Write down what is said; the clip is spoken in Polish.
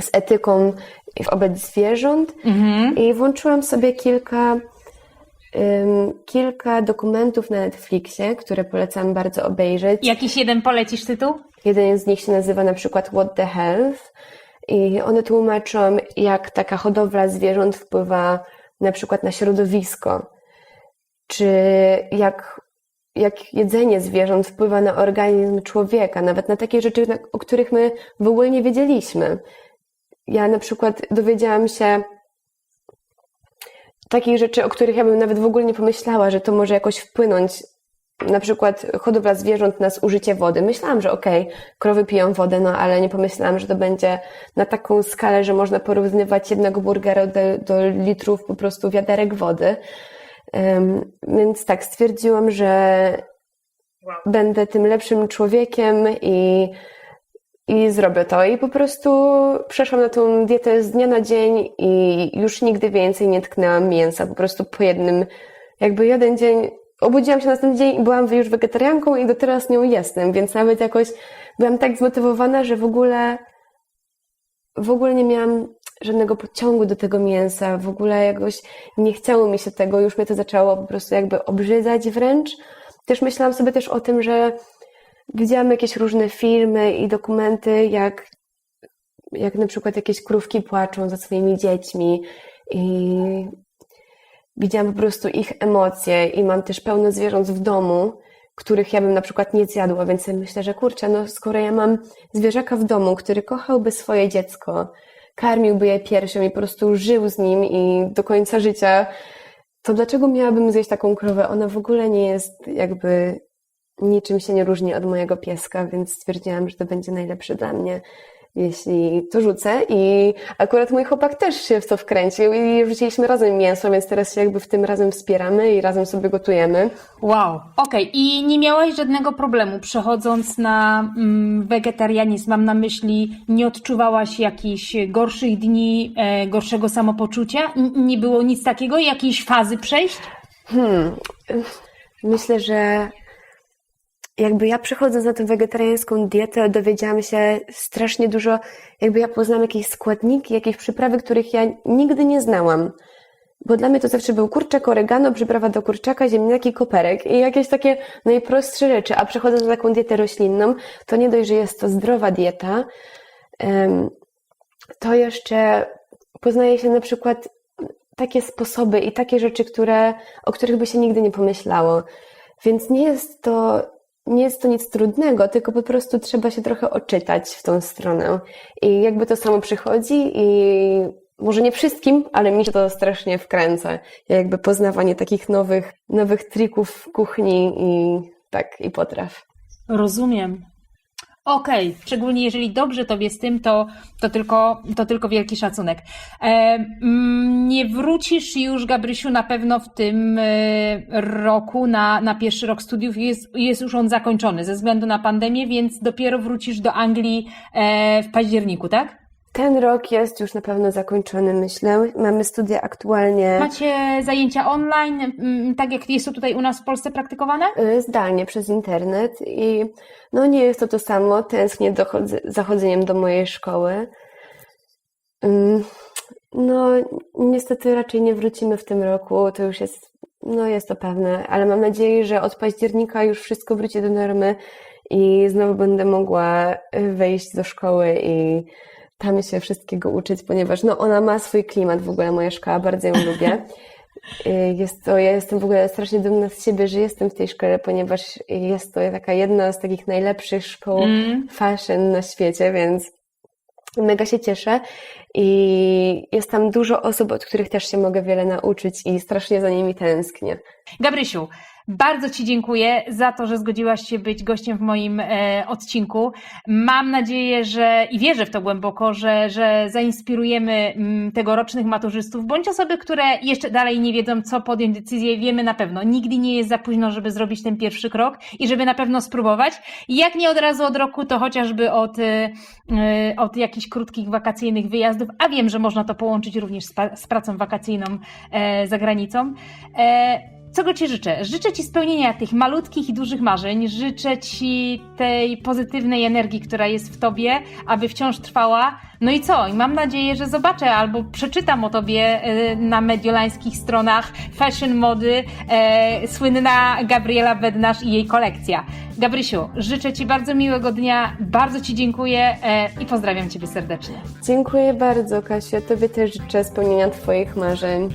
z etyką wobec zwierząt Mhm. i włączyłam sobie kilka, ym, kilka dokumentów na Netflixie, które polecam bardzo obejrzeć. Jakiś jeden polecisz tytuł? Jeden z nich się nazywa na przykład What the Health i one tłumaczą, jak taka hodowla zwierząt wpływa na przykład na środowisko, czy jak, jak jedzenie zwierząt wpływa na organizm człowieka, nawet na takie rzeczy, o których my w ogóle nie wiedzieliśmy. Ja na przykład dowiedziałam się takich rzeczy, o których ja bym nawet w ogóle nie pomyślała, że to może jakoś wpłynąć na przykład hodowla zwierząt na zużycie wody. Myślałam, że okej, krowy piją wodę, no ale nie pomyślałam, że to będzie na taką skalę, że można porównywać jednego burgera do, do litrów po prostu wiaderek wody. Em, więc tak, stwierdziłam, że będę tym lepszym człowiekiem i, i zrobię to. I po prostu przeszłam na tą dietę z dnia na dzień i już nigdy więcej nie tknęłam mięsa. Po prostu po jednym, jakby jeden dzień obudziłam się na następny dzień i byłam już wegetarianką i do teraz nią jestem, więc nawet jakoś byłam tak zmotywowana, że w ogóle w ogóle nie miałam żadnego pociągu do tego mięsa, w ogóle jakoś nie chciało mi się tego, już mnie to zaczęło po prostu jakby obrzydzać wręcz. Też myślałam sobie też o tym, że widziałam jakieś różne filmy i dokumenty, jak, jak na przykład jakieś krówki płaczą za swoimi dziećmi i widziałam po prostu ich emocje i mam też pełno zwierząt w domu, których ja bym na przykład nie zjadła, więc myślę, że kurczę, no skoro ja mam zwierzaka w domu, który kochałby swoje dziecko, karmiłby je piersią i po prostu żył z nim i do końca życia, to dlaczego miałabym zjeść taką krowę? Ona w ogóle nie jest jakby niczym się nie różni od mojego pieska, więc stwierdziłam, że to będzie najlepsze dla mnie, jeśli to rzucę. I akurat mój chłopak też się w to wkręcił i rzuciliśmy razem mięso, więc teraz się jakby w tym razem wspieramy i razem sobie gotujemy. Wow, okej. I nie miałaś żadnego problemu przechodząc na mm, wegetarianizm? Mam na myśli, nie odczuwałaś jakichś gorszych dni, e, gorszego samopoczucia? N- nie było nic takiego? Jakiejś fazy przejść? Hmm. Myślę, że jakby ja przechodząc na tę wegetariańską dietę, dowiedziałam się strasznie dużo, jakby ja poznałam jakieś składniki, jakieś przyprawy, których ja nigdy nie znałam. Bo dla mnie to zawsze był kurczak, oregano, przyprawa do kurczaka, ziemniaki, koperek i jakieś takie najprostsze rzeczy. A przechodząc na taką dietę roślinną, to nie dość, że jest to zdrowa dieta, to jeszcze poznaje się na przykład takie sposoby i takie rzeczy, które, o których by się nigdy nie pomyślało. Więc nie jest to, nie jest to nic trudnego, tylko po prostu trzeba się trochę oczytać w tą stronę. I jakby to samo przychodzi i może nie wszystkim, ale mi się to strasznie wkręca. Jakby poznawanie takich nowych, nowych trików w kuchni i tak, i potraw. Rozumiem. Okej, szczególnie jeżeli dobrze tobie z tym, to, to, tylko, to tylko wielki szacunek. E, mm, nie wrócisz już, Gabrysiu, na pewno w tym e, roku na, na pierwszy rok studiów. Jest, jest już on zakończony ze względu na pandemię, więc dopiero wrócisz do Anglii e, w październiku, tak? Ten rok jest już na pewno zakończony, myślę. Mamy studia aktualnie Macie zajęcia online, mm, tak jak jest to tutaj u nas w Polsce praktykowane? y, zdalnie przez internet i no nie jest to to samo. Tęsknię do chodz- za chodzeniem do mojej szkoły. Ym, No niestety raczej nie wrócimy w tym roku, to już jest, no jest to pewne, ale mam nadzieję, że od października już wszystko wróci do normy i znowu będę mogła y, wejść do szkoły i tam się wszystkiego uczyć, ponieważ no ona ma swój klimat w ogóle, moja szkoła, bardzo ją lubię. Y, Jest to, ja jestem w ogóle strasznie dumna z siebie, że jestem w tej szkole, ponieważ jest to taka jedna z takich najlepszych szkoł Mm. fashion na świecie, więc mega się cieszę i jest tam dużo osób, od których też się mogę wiele nauczyć i strasznie za nimi tęsknię. Gabrysiu, bardzo Ci dziękuję za to, że zgodziłaś się być gościem w moim e, odcinku. Mam nadzieję, że i wierzę w to głęboko, że, że zainspirujemy mm, tegorocznych maturzystów, bądź osoby, które jeszcze dalej nie wiedzą, co podjąć decyzję. Wiemy na pewno, nigdy nie jest za późno, żeby zrobić ten pierwszy krok i żeby na pewno spróbować. Jak nie od razu od roku, to chociażby od, e, e, od jakichś krótkich wakacyjnych wyjazdów, a wiem, że można to połączyć również z, z pracą wakacyjną za granicą. Czego Ci życzę? Życzę Ci spełnienia tych malutkich i dużych marzeń. Życzę Ci tej pozytywnej energii, która jest w Tobie, aby wciąż trwała. No i co? I mam nadzieję, że zobaczę albo przeczytam o Tobie e, na mediolańskich stronach fashion mody e, słynna Gabriela Bednarz i jej kolekcja. Gabrysiu, życzę Ci bardzo miłego dnia, bardzo Ci dziękuję e, i pozdrawiam Ciebie serdecznie. Dziękuję bardzo, Kasiu. Tobie też życzę spełnienia Twoich marzeń.